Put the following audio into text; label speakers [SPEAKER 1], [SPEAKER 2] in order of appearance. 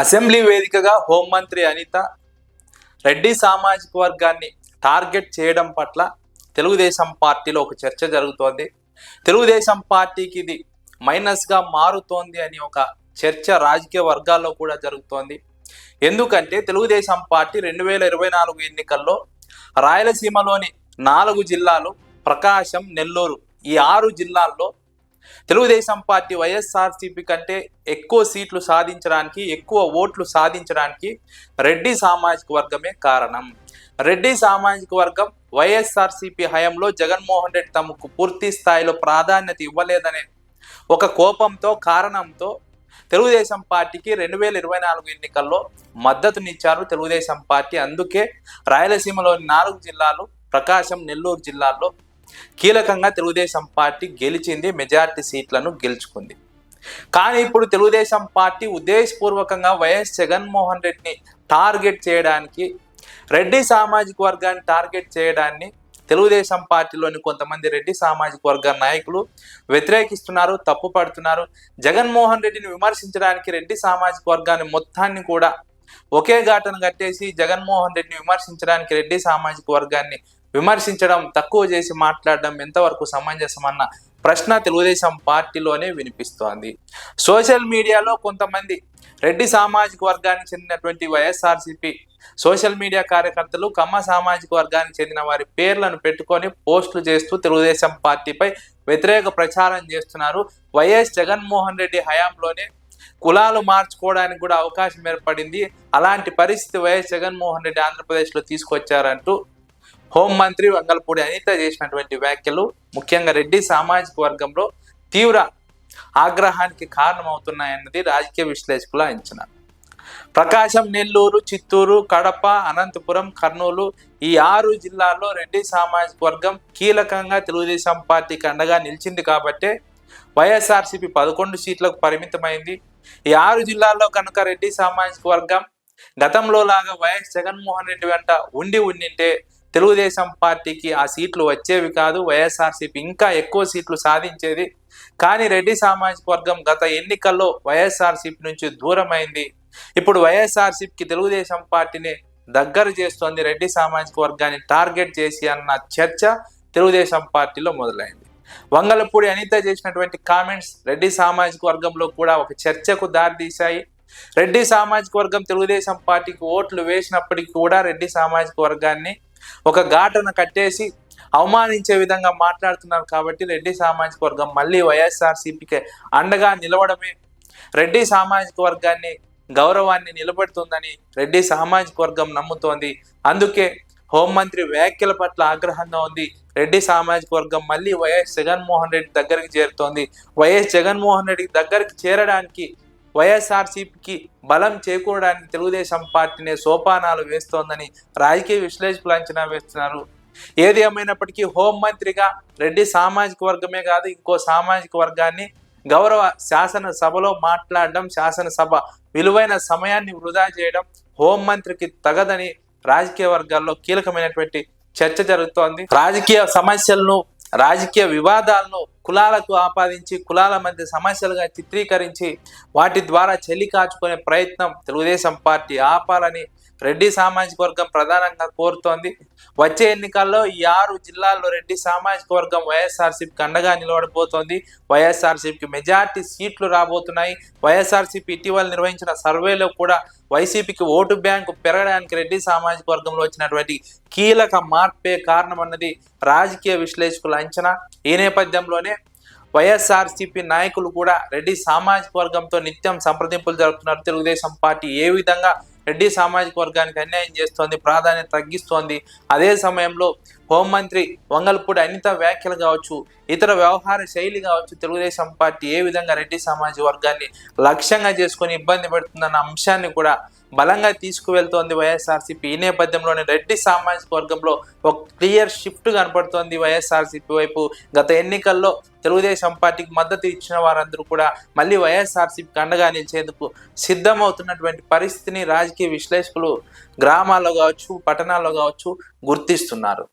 [SPEAKER 1] Assembly వేదికగా హోంమంత్రి అనిత రెడ్డి సామాజిక వర్గాన్ని టార్గెట్ చేయడం పట్ల తెలుగుదేశం పార్టీలో ఒక చర్చ జరుగుతోంది. తెలుగుదేశం పార్టీకి ఇది మైనస్గా మారుతోంది అని ఒక చర్చ రాజకీయ వర్గాల్లో కూడా జరుగుతోంది. ఎందుకంటే తెలుగుదేశం పార్టీ రెండు వేల ఇరవై నాలుగు ఎన్నికల్లో రాయలసీమలోని నాలుగు జిల్లాలు ప్రకాశం నెల్లూరు ఈ ఆరు జిల్లాల్లో తెలుగుదేశం పార్టీ వైఎస్ఆర్సీపీ కంటే ఎక్కువ సీట్లు సాధించడానికి ఎక్కువ ఓట్లు సాధించడానికి రెడ్డి సామాజిక వర్గమే కారణం. రెడ్డి సామాజిక వర్గం వైఎస్ఆర్సీపీ హయాంలో జగన్మోహన్ రెడ్డి తమకు పూర్తి స్థాయిలో ప్రాధాన్యత ఇవ్వలేదనే ఒక కోపంతో కారణంతో తెలుగుదేశం పార్టీకి రెండు వేల ఇరవై నాలుగు ఎన్నికల్లో మద్దతునిచ్చారు తెలుగుదేశం పార్టీ. అందుకే రాయలసీమలోని నాలుగు జిల్లాలు ప్రకాశం నెల్లూరు జిల్లాల్లో కీలకంగా తెలుగుదేశం పార్టీ గెలిచింది మెజార్టీ సీట్లను గెలుచుకుంది. కానీ ఇప్పుడు తెలుగుదేశం పార్టీ ఉద్దేశపూర్వకంగా వైఎస్ జగన్మోహన్ రెడ్డిని టార్గెట్ చేయడానికి రెడ్డి సామాజిక వర్గాన్ని టార్గెట్ చేయడాన్ని తెలుగుదేశం పార్టీలోని కొంతమంది రెడ్డి సామాజిక వర్గ నాయకులు వ్యతిరేకిస్తున్నారు తప్పు పడుతున్నారు. జగన్మోహన్ రెడ్డిని విమర్శించడానికి రెడ్డి సామాజిక వర్గాన్ని మొత్తాన్ని కూడా ఒకే ఘాటను కట్టేసి జగన్మోహన్ రెడ్డిని విమర్శించడానికి రెడ్డి సామాజిక వర్గాన్ని విమర్శించడం తక్కువ చేసి మాట్లాడడం ఎంతవరకు సమంజసమన్న ప్రశ్న తెలుగుదేశం పార్టీలోనే వినిపిస్తోంది. సోషల్ మీడియాలో కొంతమంది రెడ్డి సామాజిక వర్గానికి చెందినటువంటి వైఎస్ఆర్సిపి సోషల్ మీడియా కార్యకర్తలు కమ్మ సామాజిక వర్గానికి చెందిన వారి పేర్లను పెట్టుకొని పోస్టులు చేస్తూ తెలుగుదేశం పార్టీపై వ్యతిరేక ప్రచారం చేస్తున్నారు. వైఎస్ జగన్మోహన్ రెడ్డి హయాంలోనే కులాలు మార్చుకోవడానికి కూడా అవకాశం ఏర్పడింది. అలాంటి పరిస్థితి వైఎస్ జగన్మోహన్ రెడ్డి ఆంధ్రప్రదేశ్లో తీసుకొచ్చారంటూ హోంమంత్రి వంగల్పూడి అనిత చేసినటువంటి వ్యాఖ్యలు ముఖ్యంగా రెడ్డి సామాజిక వర్గంలో తీవ్ర ఆగ్రహానికి కారణమవుతున్నాయన్నది రాజకీయ విశ్లేషకుల అంచనా. ప్రకాశం నెల్లూరు చిత్తూరు కడప అనంతపురం కర్నూలు ఈ ఆరు జిల్లాల్లో రెడ్డి సామాజిక వర్గం కీలకంగా తెలుగుదేశం పార్టీకి అండగా నిలిచింది కాబట్టే వైఎస్ఆర్సీపీ పదకొండు సీట్లకు పరిమితమైంది. ఈ ఆరు జిల్లాల్లో కనుక రెడ్డి సామాజిక వర్గం గతంలో లాగా వైఎస్ జగన్మోహన్ రెడ్డి వెంట ఉండి ఉండింటే తెలుగుదేశం పార్టీకి ఆ సీట్లు వచ్చేవి కాదు వైఎస్ఆర్సీపీ ఇంకా ఎక్కువ సీట్లు సాధించేది. కానీ రెడ్డి సామాజిక వర్గం గత ఎన్నికల్లో వైఎస్ఆర్సీపీ నుంచి దూరమైంది. ఇప్పుడు వైఎస్ఆర్సీపీకి తెలుగుదేశం పార్టీని దగ్గర చేస్తోంది రెడ్డి సామాజిక వర్గాన్ని టార్గెట్ చేసి అన్న చర్చ తెలుగుదేశం పార్టీలో మొదలైంది. వంగలపూడి అనిత చేసినటువంటి కామెంట్స్ రెడ్డి సామాజిక వర్గంలో కూడా ఒక చర్చకు దారితీశాయి. రెడ్డి సామాజిక వర్గం తెలుగుదేశం పార్టీకి ఓట్లు వేసినప్పటికీ కూడా రెడ్డి సామాజిక వర్గాన్ని ఒక ఘాటను కట్టేసి అవమానించే విధంగా మాట్లాడుతున్నారు కాబట్టి రెడ్డి సామాజిక వర్గం మళ్ళీ వైఎస్ఆర్సీపీకి అండగా నిలవడమే. రెడ్డి సామాజిక వర్గాన్ని గౌరవాన్ని నిలబెడుతుందని రెడ్డి సామాజిక వర్గం నమ్ముతోంది. అందుకే హోంమంత్రి వ్యాఖ్యల పట్ల ఆగ్రహంగా ఉంది. రెడ్డి సామాజిక వర్గం మళ్ళీ వైఎస్ జగన్మోహన్ రెడ్డి దగ్గరికి చేరుతోంది. వైఎస్ జగన్మోహన్ రెడ్డి దగ్గరికి చేరడానికి వైఎస్ఆర్సీపీకి బలం చేకూరడానికి తెలుగుదేశం పార్టీనే సోపానాలు వేస్తోందని రాజకీయ విశ్లేషకులు అంచనా వేస్తున్నారు. ఏది ఏమైనప్పటికీ హోంమంత్రిగా రెడ్డి సామాజిక వర్గమే కాదు ఇంకో సామాజిక వర్గాన్ని గౌరవ శాసనసభలో మాట్లాడడం శాసనసభ విలువైన సమయాన్ని వృధా చేయడం హోంమంత్రికి తగదని రాజకీయ వర్గాల్లో కీలకమైనటువంటి చర్చ జరుగుతోంది. రాజకీయ సమస్యలను రాజకీయ వివాదాలను కులాలకు ఆపాదించి కులాల మధ్య సమస్యలుగా చిత్రీకరించి వాటి ద్వారా చెల్లి కాచుకునే ప్రయత్నం తెలుగుదేశం పార్టీ ఆపాలని రెడ్డి సామాజిక వర్గం ప్రధానంగా కోరుతోంది. వచ్చే ఎన్నికల్లో ఈ ఆరు జిల్లాల్లో రెడ్డి సామాజిక వర్గం వైఎస్ఆర్సీపీకి అండగా నిలబడిపోతోంది వైఎస్ఆర్సీపీకి మెజార్టీ సీట్లు రాబోతున్నాయి. వైఎస్ఆర్సీపీ ఇటీవల నిర్వహించిన సర్వేలో కూడా వైసీపీకి ఓటు బ్యాంకు పెరగడానికి రెడ్డి సామాజిక వర్గంలో వచ్చినటువంటి కీలక మార్పే కారణమన్నది రాజకీయ విశ్లేషకుల అంచనా. ఈ నేపథ్యంలోనే వైఎస్ఆర్సీపీ నాయకులు కూడా రెడ్డి సామాజిక వర్గంతో నిత్యం సంప్రదింపులు జరుపుతున్నారు. తెలుగుదేశం పార్టీ ఏ విధంగా రెడ్డి సామాజిక వర్గానికి అన్యాయం చేస్తోంది ప్రాధాన్యత తగ్గిస్తోంది. అదే సమయంలో హోంమంత్రి వంగల్పూడి అనిత వ్యాఖ్యలు కావచ్చు ఇతర వ్యవహార శైలి కావచ్చు తెలుగుదేశం పార్టీ ఏ విధంగా రెడ్డి సామాజిక వర్గాన్ని లక్ష్యంగా చేసుకొని ఇబ్బంది పెడుతుందన్న అంశాన్ని కూడా బలంగా తీసుకువెళ్తోంది వైఎస్ఆర్సీపీ. ఈ నేపథ్యంలోనే రెడ్డి సామాజిక వర్గంలో ఒక క్లియర్ షిఫ్ట్ కనపడుతోంది వైఎస్ఆర్సీపీ వైపు. గత ఎన్నికల్లో తెలుగుదేశం పార్టీకి మద్దతు ఇచ్చిన వారందరూ కూడా మళ్ళీ వైఎస్ఆర్సీపీకి అండగా నిలిచేందుకు సిద్ధమవుతున్నటువంటి పరిస్థితిని రాజకీయ విశ్లేషకులు గ్రామాల్లో కావచ్చు పట్టణాల్లో కావచ్చు గుర్తిస్తున్నారు.